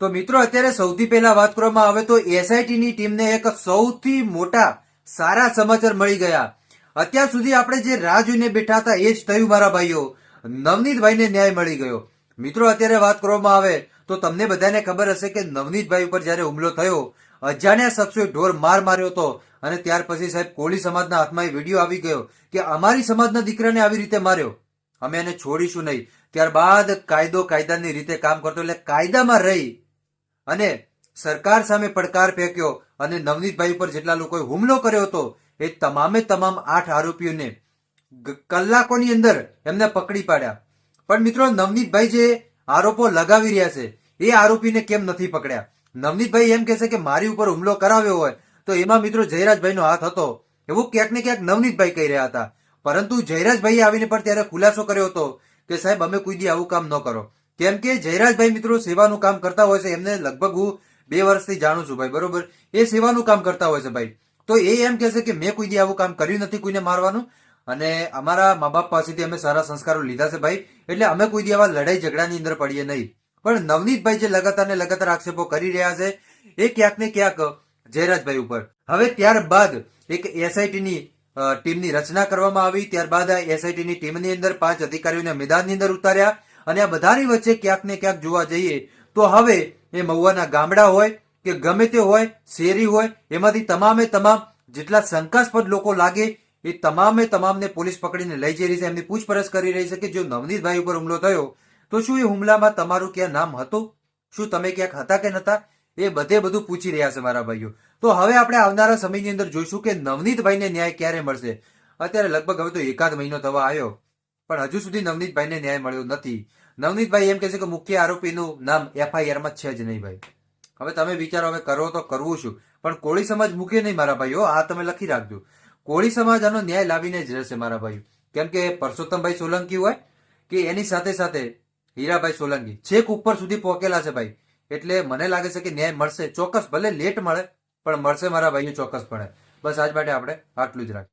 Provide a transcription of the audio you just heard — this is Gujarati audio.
તો મિત્રો, અત્યારે સૌથી પહેલા વાત કરવામાં આવે તો એસઆઈટી ની ટીમને એક સૌથી મોટા સારા સમાચાર મળી ગયા. અત્યાર સુધી આપણે જે રાહ જોઈને બેઠા હતા, એ જ થયું, મારા ભાઈઓ. નવનીતભાઈને ન્યાય મળી ગયો. મિત્રો, અત્યારે વાત કરવામાં આવે તો તમને બધાને ખબર હશે કે નવનીતભાઈ ઉપર જ્યારે હુમલો થયો, અજાણ્યા શખ્સોએ ઢોર માર માર્યો હતો અને ત્યાર પછી સાહેબ કોળી સમાજના હાથમાં એ વીડિયો આવી ગયો કે અમારી સમાજના દીકરાને આવી રીતે માર્યો. અમે એને છોડીશું નહીં. ત્યારબાદ કાયદો કાયદાની રીતે કામ કરતો, એટલે કાયદામાં રહી અને સરકાર સામે પડકાર ફેંક્યો અને નવનીતભાઈ ઉપર જેટલા લોકોએ હુમલો કર્યો હતો, એ તમામે તમામ આઠ આરોપીઓને કલાકોની અંદર એમને પકડી પાડ્યા. પણ મિત્રો, નવનીતભાઈ જે આરોપો લગાવી રહ્યા છે, એ આરોપીને કેમ નથી પકડ્યા? નવનીતભાઈ એમ કહેશે કે મારી ઉપર હુમલો કરાવ્યો હોય, તો એમાં મિત્રો જયરાજભાઈનો હાથ હતો. એવું ક્યાંક ને ક્યાંક નવનીતભાઈ કહી રહ્યા હતા. પરંતુ જયરાજભાઈએ આવીને પણ ત્યારે ખુલાસો કર્યો હતો કે સાહેબ, અમે કોઈ દી આવું કામ ન કરો. કેમ કે જયરાજભાઈ મિત્રો સેવાનું કામ કરતા હોય છે, એમને લગભગ હું બે વર્ષથી જાણું છું ભાઈ, બરોબર? એ સેવાનું કામ કરતા હોય છે ભાઈ. તો એ એમ કહેશે કે મેં કોઈ દી આવું કામ કર્યું નથી કોઈને મારવાનું. અને અમારા મા બાપ પાસેથી અમે સારા સંસ્કારો લીધા છે ભાઈ. એટલે અમે કોઈ દી આવા લડાઈ ઝઘડાની અંદર પડીએ નહીં. પણ નવનીતભાઈ જે લગાતાર ને લગાતાર આક્ષેપો કરી રહ્યા છે, એ ક્યાંક ને ક્યાંક જયરાજભાઈ ઉપર. હવે ત્યારબાદ એક એસઆઈટી ની ટીમની રચના કરવામાં આવી. ત્યારબાદ આ એસઆઈટી ની ટીમની અંદર પાંચ અધિકારીઓને મેદાનની અંદર ઉતાર્યા. અને આ બધાની વચ્ચે ક્યાંક ને ક્યાંક જોવા જઈએ તો હવે એ મહુવાના ગામડા હોય કે ગમે તે હોય, શેરી હોય, એમાંથી તમામે તમામ જેટલા શંકાસ્પદ લોકો લાગે, એ તમામે તમામને પોલીસ પકડીને લઈ જઈ રહી છે, એમની પૂછપરછ કરી રહી છે કે જો નવનીતભાઈ ઉપર હુમલો થયો, તો શું એ હુમલામાં તમારું ક્યાં નામ હતું? શું તમે ક્યાંક હતા કે નતા એ બધે બધું પૂછી રહ્યા છે મારા ભાઈઓ. તો હવે આપણે આવનારા સમયની અંદર જોઈશું કે નવનીતભાઈને ન્યાય ક્યારે મળશે. અત્યારે લગભગ હવે તો એકાદ મહિનો થવા આવ્યો. પણ હજુ સુધી નવનીતભાઈને ન્યાય મળ્યો નથી. નવનીતભાઈ એમ કહે છે કે મુખ્ય આરોપીનું નામ એફઆઈઆરમાં છે જ નહીં ભાઈ. હવે તમે વિચારો, હવે કરો તો કરવું શું? પણ કોળી સમાજ મૂકે નહીં મારા ભાઈઓ, આ તમે લખી રાખજો. કોળી સમાજ આનો ન્યાય લાવીને જ રહેશે મારા ભાઈઓ. કેમ કે પરસોત્તમભાઈ સોલંકી હોય કે એની સાથે સાથે હીરાભાઈ સોલંકી, છેક ઉપર સુધી પહોંચેલા છે ભાઈ. એટલે મને લાગે છે કે ન્યાય મળશે. ચોક્કસ ભલે લેટ મળે, પણ મળશે મારા ભાઈઓ ચોક્કસપણે. બસ આજ માટે આપણે આટલું જ રાખીએ.